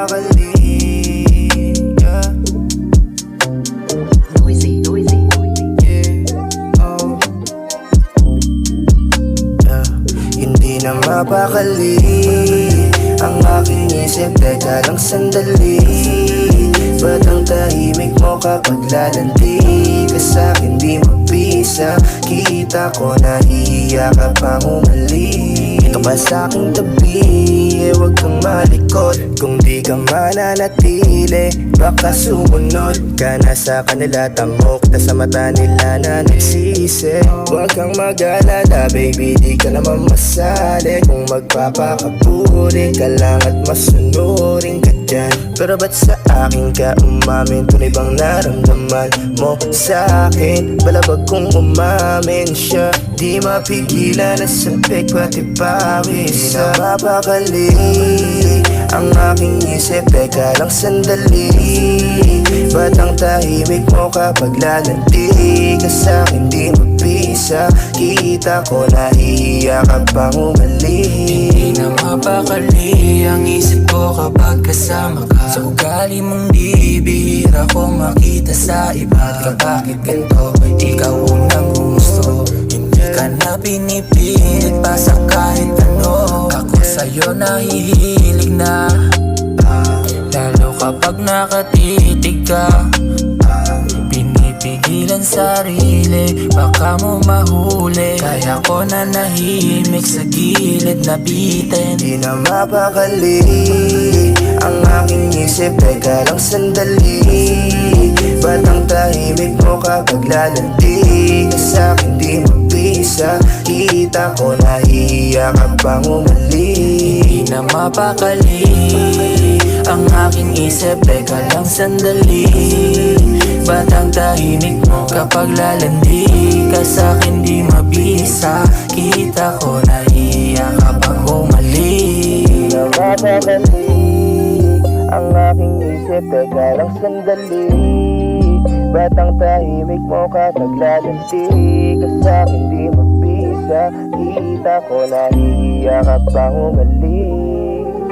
mapakali yeah. Noisy, noisy, noisy. Yeah, oh. Yeah, Hindi na mapakali Ang aking isip Teka lang sandali Ba't ang tahimik mo kapag lalandi ka sa'kin di Kita ko nahihiya ka pang umali Ito ka sa'king tabi eh, Huwag kang malikot. Kung di ka mananatili Baka sumunod ka na sa kanila. Tamok na sa mata nila na nagsisi. Huwag kang mag-alala baby Di ka naman masali. Kung magpapakapuri ka lang Pero ba't sa akin ka umamin. Tunay bang naramdaman mo sa akin? Balabag kong umamin siya. Di mapigilan na sabik pati pawis Di na mapakali Ang aking isip Teka lang sandali. Ba't ang tahimik mo kapag lalandi ka sa'kin Di mabisa. Kita ko nahihiya ka pang umali? Hindi na mapakali ang isip ko kapag kasama ka. Sa ugali mong di bihira ko makita sa iba. Ka bakit ganito, ikaw unang gusto. Hindi ka na pinipilit pa sa kahit ano Ako sa'yo nahihilig na. Lalo kapag nakatitig ka. Pinipigilan sarili Baka mo mahuli. Kaya ko na nahimik sa gilid na bitin. Di na mapakali Ang aking isip Teka lang sandali. Ba't ang tahimik mo kapag lalandi? Ka sa'kin di mabisa Kita ko nahihiya ka pang umali Di na mapakali. Ang aking isip Teka lang sandali. Ba't ang tahimik mo kapag lalandi ka sa'kin di mabisa. Kita ko nahiya kapag umali Di na mapakali Ang aking isip Teka lang sandali. Ba't ang tahimik mo kapag lalandi ka sa'kin di mabisa. Kita ko nahihiya ka pang umali